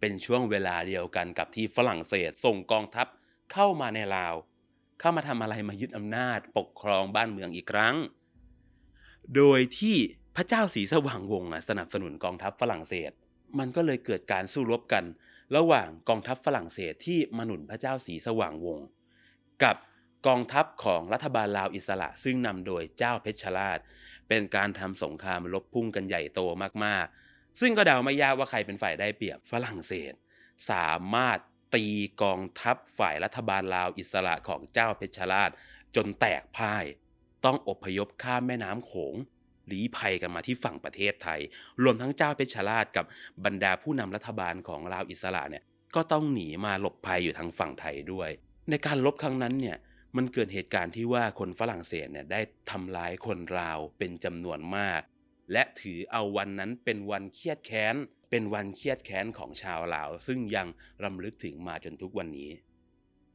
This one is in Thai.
เป็นช่วงเวลาเดียวกันกับที่ฝรั่งเศสส่งกองทัพเข้ามาในลาว เข้ามาทำอะไรมายึดอำนาจปกครองบ้านเมืองอีกครั้ง โดยที่พระเจ้าสีสว่างวงศ์สนับสนุนกองทัพฝรั่งเศส มันก็เลยเกิดการสู้รบกัน ระหว่างกองทัพฝรั่งเศสที่มาหนุนพระเจ้าสีสว่างวงศ์กับกองทัพของรัฐบาลลาวอิสระ ซึ่งนำโดยเจ้าเพชรราช เป็นการทำสงครามลบพุ่งกันใหญ่โตมากๆ ซึ่งก็เดาไม่ยากว่าใครเป็นฝ่ายได้เปรียบฝรั่งเศส สามารถตีกองทัพฝ่ายรัฐบาลลาวอิสระของเจ้าเพชรราช จนแตกพ่าย ต้องอพยพข้ามแม่น้ำโขงลี้ภัยกันมาที่ฝั่งประเทศไทย รวมทั้งเจ้าเพชรราชกับบรรดาผู้นำรัฐบาลของลาวอิสระเนี่ยก็ต้องหนีมาหลบภัยอยู่ทางฝั่งไทยด้วย ในการลบครั้งนั้นเนี่ยมันเกิดเหตุการณ์ที่ว่าคนฝรั่งเศสเนี่ยได้ทำร้ายคนลาวเป็นจำนวนมาก และถือเอาวันนั้นเป็นวันเครียดแค้น เป็นวันเครียดแค้นของชาวลาว ซึ่งยังรำลึกถึงมาจนทุกวันนี้